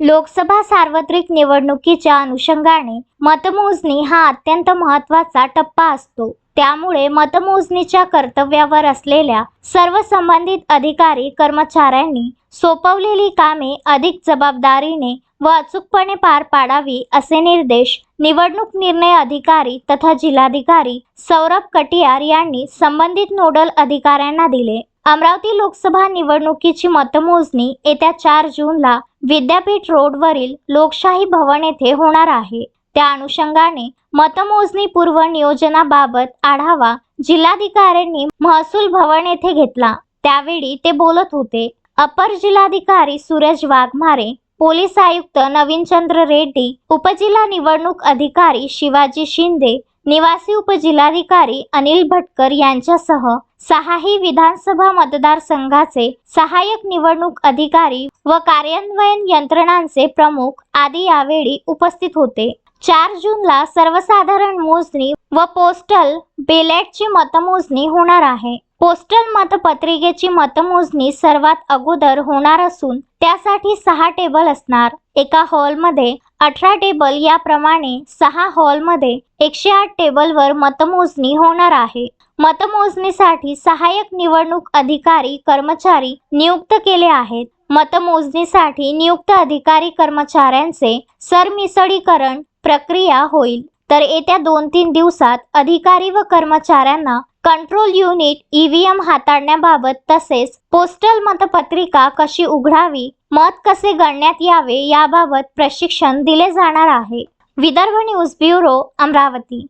लोकसभा सार्वत्रिक निवडणुकीच्या अनुषंगाने मतमोजणी हा अत्यंत महत्त्वाचा टप्पा असतो. त्यामुळे मतमोजणीच्या कर्तव्यावर असलेल्या सर्व संबंधित अधिकारी कर्मचाऱ्यांनी सोपवलेली कामे अधिक जबाबदारीने व अचूकपणे पार पाडावी असे निर्देश निवडणूक निर्णय अधिकारी तथा जिल्हाधिकारी सौरभ कटियार यांनी संबंधित नोडल अधिकाऱ्यांना दिले. अमरावती लोकसभा निवडणुकीची मतमोजणी येत्या चार जूनला विद्यापीठ रोडवरील लोकशाही भवन येथे होणार आहे. त्या अनुषंगाने मतमोजणी पूर्व नियोजनाबाबत आढावा जिल्हाधिकाऱ्यांनी महसूल भवन येथे घेतला. त्यावेळी ते बोलत होते अपर जिल्हाधिकारी सूरज वाघमारे पोलीस आयुक्त नवीनचंद्र रेड्डी उपजिल्हा निवडणूक अधिकारी शिवाजी शिंदे निवासी उपजिल्हाधिकारी अनिल भटकर यांच्यासह सहाही विधानसभा मतदारसंघाचे सहाय्यक निवडणूक अधिकारी व कार्यान्वयन यंत्रणांचे प्रमुख आदी यावेळी उपस्थित होते. चार जूनला सर्वसाधारण मोजणी व पोस्टल बेलेटची मतमोजणी होणार आहे. पोस्टल मतपत्रिकेची मतमोजणी सर्वात अगोदर होणार असून त्यासाठी सहा टेबल असणार. एका हॉलमध्ये अठरा टेबल याप्रमाणे सहा हॉलमध्ये एकशे आठ टेबलवर मतमोजणी होणार आहे. मतमोजणीसाठी सहाय्यक निवडणूक अधिकारी कर्मचारी नियुक्त केले आहेत. मतमोजणीसाठी नियुक्त अधिकारी कर्मचाऱ्यांचे सरमिसळीकरण प्रक्रिया होईल. तर येत्या दोन तीन दिवसात अधिकारी व कर्मचाऱ्यांना कंट्रोल युनिट ईव्हीएम हाताळण्याबाबत तसेच पोस्टल मतपत्रिका कशी उघडावी मत कसे गणण्यात यावे याबाबत प्रशिक्षण दिले जाणार आहे. Vidarbha news bureau Amravati.